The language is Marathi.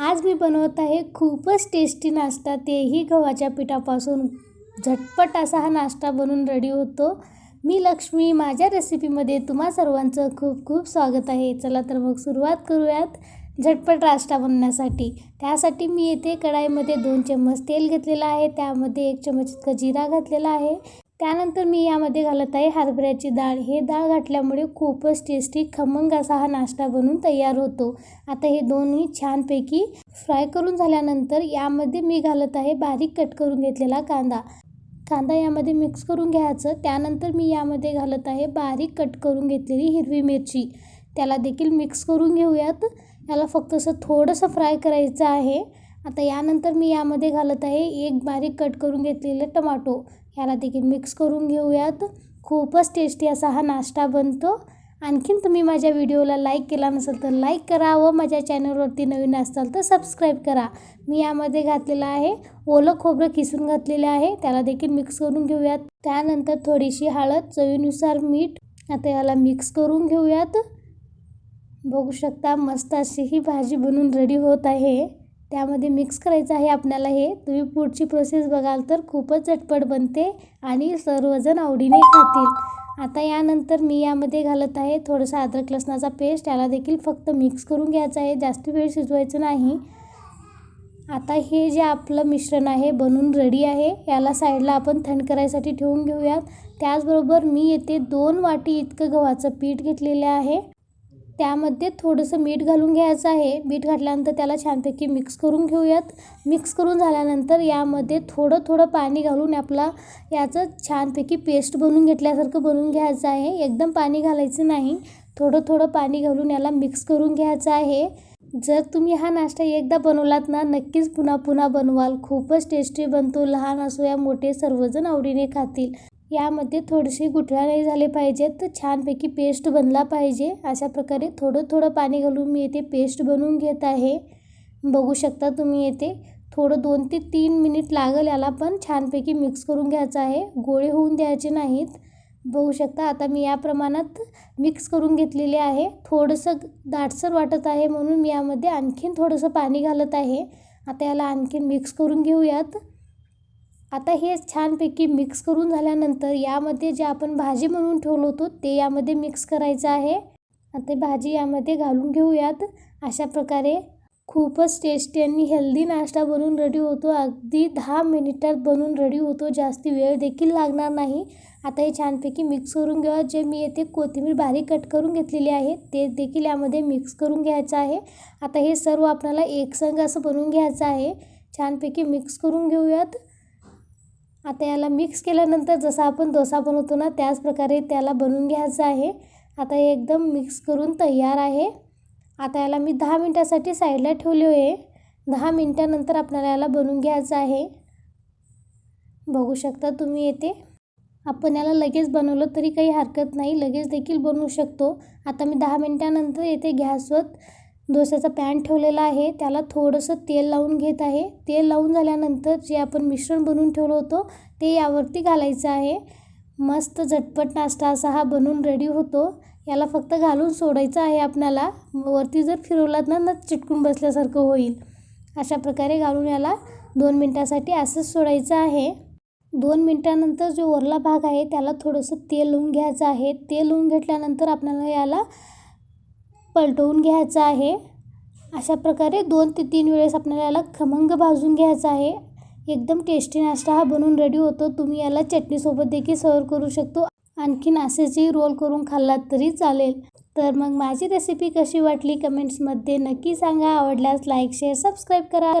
आज मी बनवत आहे खूपच टेस्टी नाश्ता. तेही गव्हाच्या पिठापासून. झटपट असा हा नाश्ता बनून रेडी होतो. मी लक्ष्मी माझ्या रेसिपीमध्ये तुम्हा सर्वांचं खूप खूप स्वागत आहे. चला तर मग सुरुवात करूयात झटपट नाश्ता बनवण्यासाठी. त्यासाठी मी येथे कढाईमध्ये दोन चम्मच तेल घेतलेलं आहे. त्यामध्ये एक चम्मच इतकं जिरा घातलेला आहे. त्यानंतर मी यामध्ये घालत आहे हरभऱ्याची डाळ. हे डाळ घातल्यामुळे खूपच टेस्टी खमंग असा हा नाश्ता बनून तयार होतो. आता हे दोन्ही छानपैकी फ्राय करून झाल्यानंतर यामध्ये मी घालत आहे बारीक कट करून घेतलेला कांदा. कांदा यामध्ये मिक्स करून घ्यायचं. त्यानंतर मी यामध्ये घालत आहे बारीक कट करून घेतलेली हिरवी मिरची. त्याला देखील मिक्स करून घेऊयात. याला फक्त असं थोडंसं फ्राय करायचं आहे. आता यानंतर मी यामध्ये घालत आहे एक बारीक कट करून घेतलेले टमाटो. याला देखील मिक्स करून घेऊयात. खूपच टेस्टी असा हा नाश्ता बनतो. आणखीन तुम्ही माझ्या व्हिडिओला लाईक केला नसेल तर लाईक करा व माझ्या चॅनलवरती नवीन असाल तर सबस्क्राईब करा. मी यामध्ये घातलेलं आहे. ओलं खोबरं किसून घातलेलं आहे. त्याला देखील मिक्स करून घेऊयात. त्यानंतर थोडीशी हळद चवीनुसार मीठ. आता याला मिक्स करून घेऊयात. बघू शकता मस्त अशी ही भाजी बनून रेडी होत आहे. त्यामध्ये मिक्स करायचं आहे आपल्याला हे. तुम्ही पुढची प्रोसेस बघाल तर खूपच झटपट बनते आणि सर्वजण आवडीने खातील. आता यानंतर मी यामध्ये घालत आहे थोडंसं अद्रक लसणाचा पेस्ट याला देखील फक्त मिक्स करून घ्यायचं आहे. जास्त वेळ शिजवायचं नाही. आता हे जे आपलं मिश्रण आहे बनून रेडी आहे याला साईडला आपण थंड करायसाठी ठेवून घेऊयात. त्याचबरोबर मी येथे दोन वाटी इतकं गव्हाचं पीठ घेतलेलं आहे. त्यामध्ये थोडंसं मीठ घालून घ्यायचं आहे. मीठ घातल्यानंतर त्याला छानपैकी मिक्स करून घेऊयात. मिक्स करून झाल्यानंतर यामध्ये थोडं थोडं पाणी घालून आपला याचं छानपैकी पेस्ट बनवून घेतल्यासारखं बनवून घ्यायचं आहे. एकदम पाणी घालायचं नाही. थोडं थोडं पाणी घालून याला मिक्स करून घ्यायचं आहे. जर तुम्ही हा नाश्ता एकदा बनवलात ना नक्कीच पुन्हा पुन्हा बनवाल. खूपच टेस्टी बनतो. लहान असो या मोठे सर्वजण आवडीने खातील. यामध्ये थोडेसे गुठळ्या नाही झाले पाहिजेत तर छानपैकी पेस्ट बनला पाहिजे. अशा प्रकारे थोडं थोडं पाणी घालून मी येथे पेस्ट बनवून घेत आहे. बघू शकता तुम्ही येथे थोडं दोन ते तीन मिनिट लागेल याला पण छानपैकी मिक्स करून घ्यायचं आहे. गोळे होऊन द्यायचे नाहीत. बघू शकता आता मी या प्रमाणात मिक्स करून घेतलेले आहे. थोडंसं दाटसर वाटत आहे म्हणून मी यामध्ये आणखीन थोडंसं पाणी घालत आहे. आता याला आणखीन मिक्स करून घेऊयात. आता हे छानपैकी मिक्स करून झाल्यानंतर यामध्ये जे आपण भाजी म्हणून ठेवलं होतो ते यामध्ये मिक्स करायचं आहे. आता भाजी यामध्ये घालून घेऊयात. अशा प्रकारे खूपच टेस्टी आणि हेल्दी नाश्ता बनवून रेडी होतो. अगदी दहा मिनिटात बनवून रेडी होतो. जास्ती वेळ देखील लागणार नाही. आता हे छानपैकी मिक्स करून घेऊया जे मी येथे कोथिंबीर बारीक कट करून घेतलेली आहे ते देखील यामध्ये मिक्स करून घ्यायचं आहे. आता हे सर्व आपल्याला एकसंग असं बनवून घ्यायचं आहे. छानपैकी मिक्स करून घेऊयात. आता याला मिक्स केल्यानंतर जसा आपण डोसा बनवतो ना त्याच प्रकारे त्याला बनवून घ्यायचं आहे. आता हे एकदम मिक्स करून तयार आहे. आता याला मी दहा मिनटासाठी साईडला ठेवले आहे. दहा मिनटानंतर आपल्याला याला बनवून घ्यायचं आहे. बघू शकता तुम्ही येते. आपण याला लगेच बनवलं तरी काही हरकत नाही. लगेच देखील बनवू शकतो. आता मी दहा मिनटानंतर येथे गॅसवर. डोस्याचा पॅन ठेवलेला आहे. त्याला थोडंसं तेल लावून घेत आहे. तेल लावून झाल्यानंतर जे आपण मिश्रण बनवून ठेवलं होतं ते यावरती घालायचं आहे. मस्त झटपट नाश्ता असा हा बनून रेडी होतो. याला फक्त घालून सोडायचं आहे आपल्याला वरती जर फिरवलात ना न चिटकून बसल्यासारखं होईल. अशा प्रकारे घालून याला दोन मिनटासाठी असंच सोडायचं आहे. दोन मिनटानंतर जो वरला भाग आहे त्याला थोडंसं तेल लावून घ्यायचं आहे. तेल लावून घेतल्यानंतर आपल्याला याला पलटवून घ्यायचं आहे. अशा प्रकारे दोन ते तीन वेळेस आपल्याला याला खमंग भाजून घ्यायचा आहे. एकदम टेस्टी नाश्ता हा बनून रेडी होतो. तुम्ही याला चटणीसोबत देखील सर्व करू शकतो. आणखीन असेचही रोल करून खाल्लात तरी चालेल. तर मग माझी रेसिपी कशी वाटली? कमेंट्समध्ये नक्की सांगा. आवडल्यास लाईक शेअर सबस्क्राईब करा.